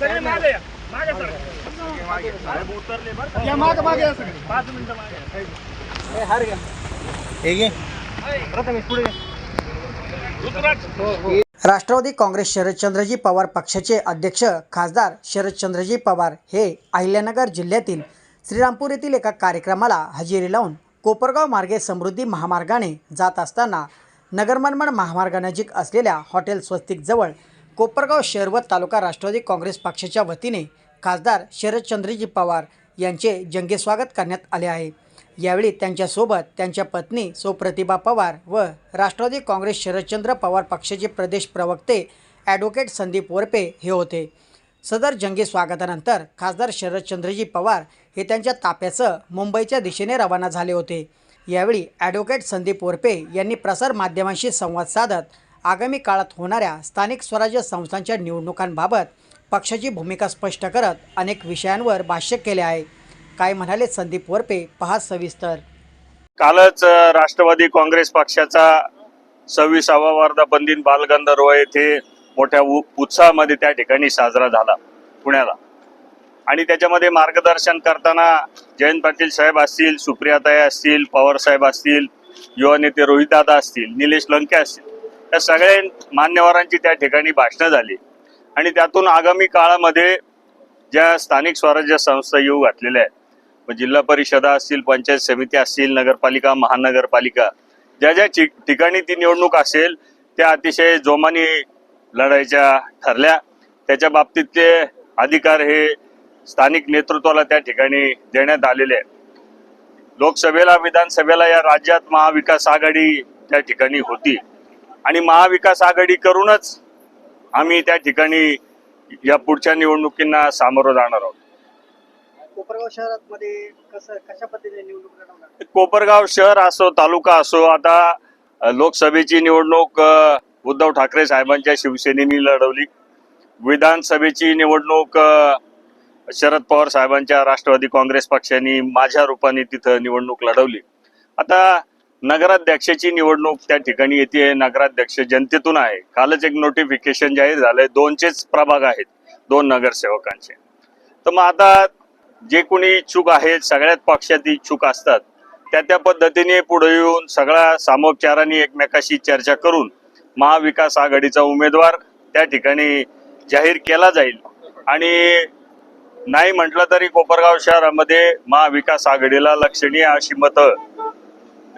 सगळे मागे या. मागे सर. उतरले बरं का? या माग मागे या सगळे. पाच मिनिटं मागे ऋतुराज राष्ट्रवादी काँग्रेस शरदचंद्रजी पवार पक्षाचे अध्यक्ष खासदार शरदचंद्रजी पवार हे अहिल्यानगर जिल्ह्यातील श्रीरामपूर येथील एका कार्यक्रमाला हजेरी लावून कोपरगाव मार्गे समृद्धी महामार्गाने जात असताना नगरमनमड महामार्गानजीक असलेल्या हॉटेल स्वस्तिकजवळ कोपरगाव शहर व तालुका राष्ट्रवादी काँग्रेस पक्षाच्या वतीने खासदार शरदचंद्रजी पवार यांचे जंगे स्वागत करण्यात आले आहे. यावेळी त्यांच्यासोबत त्यांच्या पत्नी सौप्रतिभा पवार व राष्ट्रवादी काँग्रेस शरदचंद्र पवार पक्षाचे प्रदेश प्रवक्ते ॲडव्होकेट संदीप वरपे हे होते. सदर जंगी स्वागतानंतर खासदार शरदचंद्रजी पवार हे त्यांच्या ताप्यासह मुंबईच्या दिशेने रवाना झाले होते. यावेळी ॲडव्होकेट संदीप वरपे यांनी प्रसार माध्यमांशी संवाद साधत आगामी काळात होणाऱ्या स्थानिक स्वराज्य संस्थांच्या निवडणुकांबाबत पक्षाची भूमिका स्पष्ट करत अनेक विषयांवर भाष्य केले आहे. काय म्हणाले संदीप वरपे? पहा सविस्तर. कालच राष्ट्रवादी काँग्रेस पक्षाचा सव्वीसावा वर्धापन दिन बालगंधर्व येथे मोठ्या उ- उत्साहामध्ये त्या ठिकाणी साजरा झाला पुण्याला. आणि त्याच्यामध्ये मार्गदर्शन करताना जयंत पाटील साहेब असतील सुप्रियाताई असतील पवार साहेब असतील युवा नेते रोहितदादा असतील निलेश लंके असतील या सगळ्या मान्यवरांची त्या ठिकाणी भाषणं झाली. आणि त्यातून आगामी काळामध्ये ज्या स्थानिक स्वराज्य संस्था येऊ घातलेल्या आहेत जिल्हा परिषदा असतील पंचायत समिती असतील नगरपालिका महानगरपालिका ज्या ज्या ठिकाणी ती निवडणूक असेल त्या अतिशय जोमाने लढायच्या ठरल्या. त्याच्या बाबतीतले अधिकार हे स्थानिक नेतृत्वाला त्या ठिकाणी देण्यात आलेले आहेत. लोकसभेला विधानसभेला या राज्यात महाविकास आघाडी त्या ठिकाणी होती. आणि महाविकास आघाडी करूनच आम्ही त्या ठिकाणी या पुढच्या निवडणुकींना सामोरं जाणार आहोत. कोपरगाव शहरामध्ये कसं कशा पद्धतीने निवडणूक लढवणार? कोपरगाव शहर असो तालुका असो आता लोकसभेची निवडणूक उद्धव ठाकरे साहेबांच्या शिवसेनेनी लढवली. विधानसभेची निवडणूक शरद पवार साहेबांच्या राष्ट्रवादी काँग्रेस पक्षाने माझ्या रूपाने तिथं निवडणूक लढवली. आता नगराध्यक्षाची निवडणूक त्या ठिकाणी येते. नगराध्यक्ष जनतेतून आहे. कालच एक नोटिफिकेशन जाहीर झालंय. दोनचेच प्रभाग आहेत. दोन नगरसेवकांचे. तर मग आता जे कोणी इच्छुक आहेत सगळ्याच पक्षात इच्छुक असतात त्या त्या पद्धतीने पुढे येऊन सगळ्या सामोपचाराने एकमेकाशी चर्चा करून महाविकास आघाडीचा उमेदवार त्या ठिकाणी जाहीर केला जाईल. आणि नाही म्हटलं तरी कोपरगाव शहरामध्ये महाविकास आघाडीला लक्षणीय अशी मतं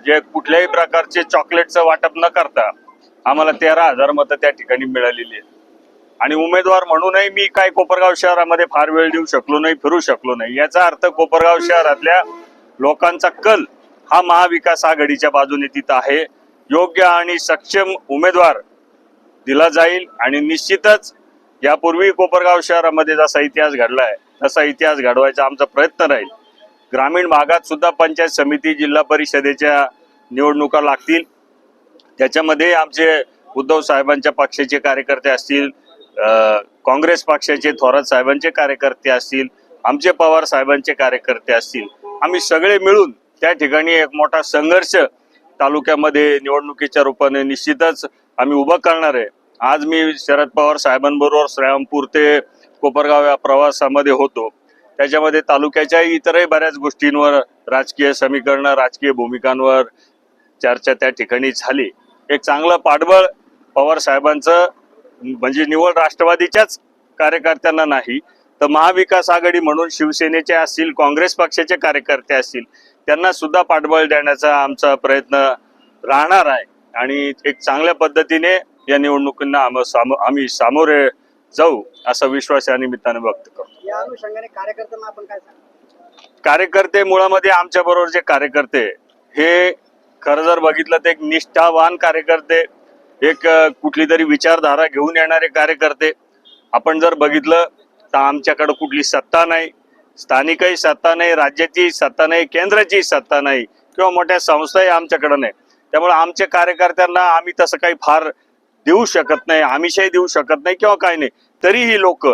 जे कुठल्याही प्रकारचे चॉकलेटचं वाटप न करता आम्हाला तेरा हजार मतं त्या ठिकाणी मिळालेली आहेत. आणि उमेदवार म्हणूनही मी काय कोपरगाव शहरामध्ये फार वेळ देऊ शकलो नाही फिरू शकलो नाही. याचा अर्थ कोपरगाव शहरातल्या लोकांचा कल हा महाविकास आघाडीच्या बाजूने तिथं आहे. योग्य आणि सक्षम उमेदवार दिला जाईल आणि निश्चितच यापूर्वी कोपरगाव शहरामध्ये जसा इतिहास घडलाय तसा इतिहास घडवायचा आमचा प्रयत्न राहील. ग्रामीण भागात सुद्धा पंचायत समिती जिल्हा परिषदेच्या निवडणुका लागतील. त्याच्यामध्ये आमचे उद्धव साहेबांच्या पक्षाचे कार्यकर्ते असतील काँग्रेस पक्षाचे थोरात साहेबांचे कार्यकर्ते असतील आमचे पवार साहेबांचे कार्यकर्ते असतील. आम्ही सगळे मिळून त्या ठिकाणी एक मोठा संघर्ष तालुक्यामध्ये निवडणुकीच्या रूपाने निश्चितच आम्ही उभं करणार आहे. आज मी शरद पवार साहेबांबरोबर श्रीरामपूर ते कोपरगाव या प्रवासामध्ये होतो. त्याच्यामध्ये तालुक्याच्या इतरही बऱ्याच गोष्टींवर राजकीय समीकरणं राजकीय भूमिकांवर चर्चा त्या ठिकाणी झाली. एक चांगलं पाठबळ पवार साहेबांचं म्हणजे निवड राष्ट्रवादीच्याच कार्यकर्त्यांना नाही तर महाविकास आघाडी म्हणून शिवसेनेचे असतील काँग्रेस पक्षाचे कार्यकर्ते असतील त्यांना सुद्धा पाठबळ देण्याचा आमचा प्रयत्न राहणार आहे. आणि एक चांगल्या पद्धतीने या निवडणुकींना आम- सामो- आम्ही सामोरे जाऊ असा विश्वास या निमित्ताने व्यक्त करतो. या अनुषंगाने कार्यकर्त्यांना आपण काय कार्यकर्ते मुळामध्ये आमच्या बरोबर जे कार्यकर्ते हे खरं जर बघितलं तर एक निष्ठावान कार्यकर्ते एक कुठली तरी विचारधारा घेऊन येणारे कार्यकर्ते. आपण जर बघितलं तर आमच्याकडं कुठली सत्ता नाही स्थानिकही सत्ता नाही राज्याची सत्ता नाही केंद्राची सत्ता नाही किंवा मोठ्या संस्थाही आमच्याकडं नाही. त्यामुळे आमच्या कार्यकर्त्यांना आम्ही तसं काही फार देऊ शकत नाही आमिषही देऊ शकत नाही किंवा काय नाही. तरीही लोक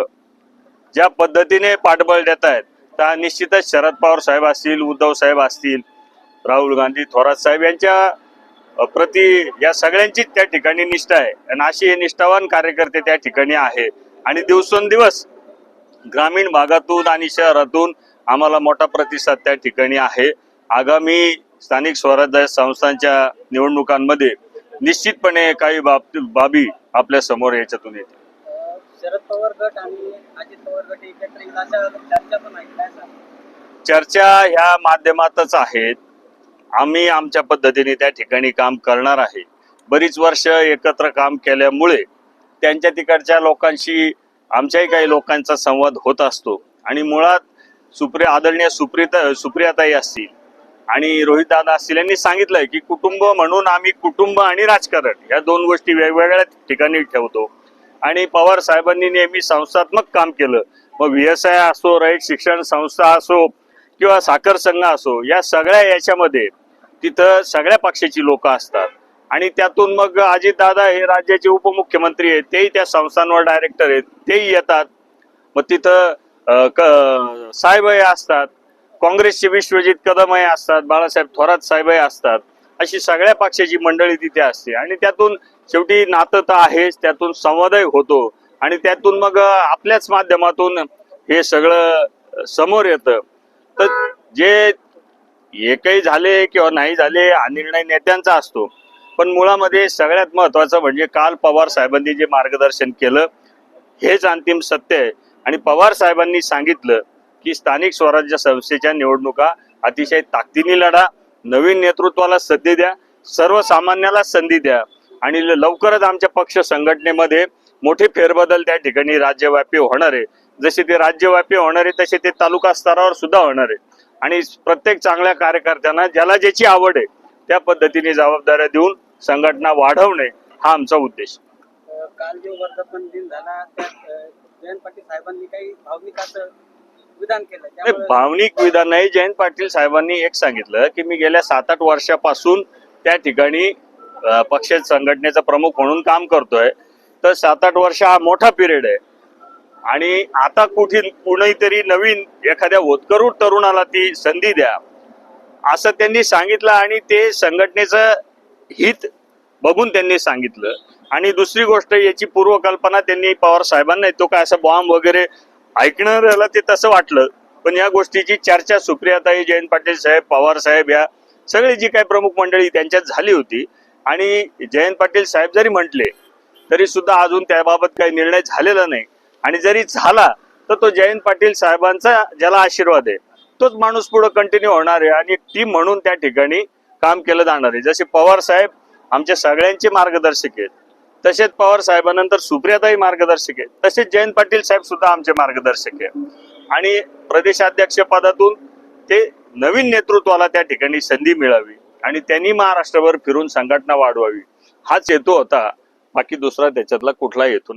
ज्या पद्धतीने पाठबळ देत आहेत त्या निश्चितच शरद पवार साहेब असतील उद्धव साहेब असतील राहुल गांधी थोरात साहेब यांच्या प्रति या सगळ्यांचीच त्या ठिकाणी निष्ठा आहे. आणि अशी हे निष्ठावान कार्यकर्ते त्या ठिकाणी आहे. आणि दिवसेंदिवस ग्रामीण भागातून आणि शहरातून आम्हाला मोठा प्रतिसाद त्या ठिकाणी आहे. आगामी स्थानिक स्वराज्य संस्थांच्या निवडणुकांमध्ये निश्चितपणे काही बाब बाबी आपल्यासमोर याच्यातून येतील. शरद पवार गट आणि अजित पवार गट एकत्र येईल अशा चर्चा पण आहे काय चर्चा ह्या माध्यमातच आहेत. आम्ही आमच्या पद्धतीने त्या ठिकाणी काम करणार आहे. बरीच वर्ष एकत्र काम केल्यामुळे त्यांच्या तिकडच्या लोकांशी आमच्याही काही लोकांचा संवाद होत असतो. आणि मुळात सुप्रिया आदरणीय सुप्रिया सुप्रियाताई असतील आणि रोहितदादा असतील यांनी सांगितलंय की कुटुंब म्हणून आम्ही कुटुंब आणि राजकारण या दोन गोष्टी वेगवेगळ्या ठिकाणी ठेवतो. आणि पवार साहेबांनी नेहमी संस्थात्मक काम केलं. मग व्ही एस आय असो राईट शिक्षण संस्था असो किंवा साखर संघ असो या सगळ्या याच्यामध्ये तिथं सगळ्या पक्षाची लोक असतात. आणि त्यातून मग अजितदादा हे राज्याचे उपमुख्यमंत्री आहेत तेही त्या संस्थांवर डायरेक्टर आहेत तेही येतात. मग तिथं क- साहेबही असतात काँग्रेसचे विश्वजित कदमही असतात बाळासाहेब थोरात साहेबही असतात. अशी सगळ्या पक्षाची मंडळी तिथे असते. आणि त्यातून शेवटी नातं तर आहेच त्यातून संवादही होतो. आणि त्यातून मग आपल्याच माध्यमातून हे सगळं समोर येतं. तर जे एकही झाले किंवा नाही झाले हा निर्णय नेत्यांचा असतो. पण मुळामध्ये सगळ्यात महत्वाचं म्हणजे काल पवार साहेबांनी जे मार्गदर्शन केलं हेच अंतिम सत्य आहे. आणि पवार साहेबांनी सांगितलं की स्थानिक स्वराज्य संस्थेच्या निवडणुका अतिशय ताकदीने लढा नवीन नेतृत्वाला संधी द्या सर्वसामान्याला संधी द्या. आणि लवकरच आमच्या पक्ष संघटनेमध्ये मोठे फेरबदल त्या ठिकाणी राज्यव्यापी होणार आहे. जसे ते राज्यव्यापी होणार आहे तसे ते तालुका स्तरावर सुद्धा होणार आहे. आणि प्रत्येक चांगल्या कार्यकर्त्यांना ज्याला ज्याची आवड आहे त्या पद्धतीने जबाबदाऱ्या देऊन संघटना वाढवणे हा आमचा उद्देश. काल जो वर्धापन दिन झाला त्यात अ, जयंत पाटील साहेबांनी काही भावनिक विधान केलं. नाही, त्यामुळे भावनिक विधान नाही. जयंत पाटील साहेबांनी एक सांगितलं की मी गेल्या सात आठ वर्षापासून त्या ठिकाणी पक्ष संघटनेचा प्रमुख म्हणून काम करतोय. तर सात आठ वर्ष हा मोठा पिरियड आहे. आणि आता कुठे कुणीतरी नवीन एखाद्या होतकरू तरुणाला ती संधी द्या. असं त्यांनी सांगितलं आणि ते संघटनेचं हित बघून त्यांनी सांगितलं. आणि दुसरी गोष्ट याची पूर्वकल्पना त्यांनी पवार साहेबांना तो काय असं बॉम्ब वगैरे ऐकणाऱ्याला ते तसं वाटलं. पण या गोष्टीची चर्चा सुप्रियाताई जयंत पाटील साहेब पवार साहेब या सगळी जी काही प्रमुख मंडळी त्यांच्यात झाली होती. आणि जयंत पाटील साहेब जरी म्हटले तरी सुद्धा अजून त्याबाबत काही निर्णय झालेला नाही. आणि जरी झाला तर तो जयंत पाटील साहेबांचा ज्याला आशीर्वाद आहे तोच माणूस पुढे कंटिन्यू होणार आहे आणि टीम म्हणून त्या ठिकाणी काम केलं जाणार आहे. जसे पवार साहेब आमच्या सगळ्यांचे मार्गदर्शक आहेत तसेच पवार साहेबांनंतर सुप्रियाताही मार्गदर्शक आहेत तसेच जयंत पाटील साहेब सुद्धा आमचे मार्गदर्शक आहेत. आणि प्रदेशाध्यक्ष पदातून ते नवीन नेतृत्वाला त्या ठिकाणी संधी मिळावी. आणि त्यांनी महाराष्ट्रभर फिरून संघटना वाढवावी. हाच हेतू होता. बाकी दुसरा त्याच्यातला कुठला हेतू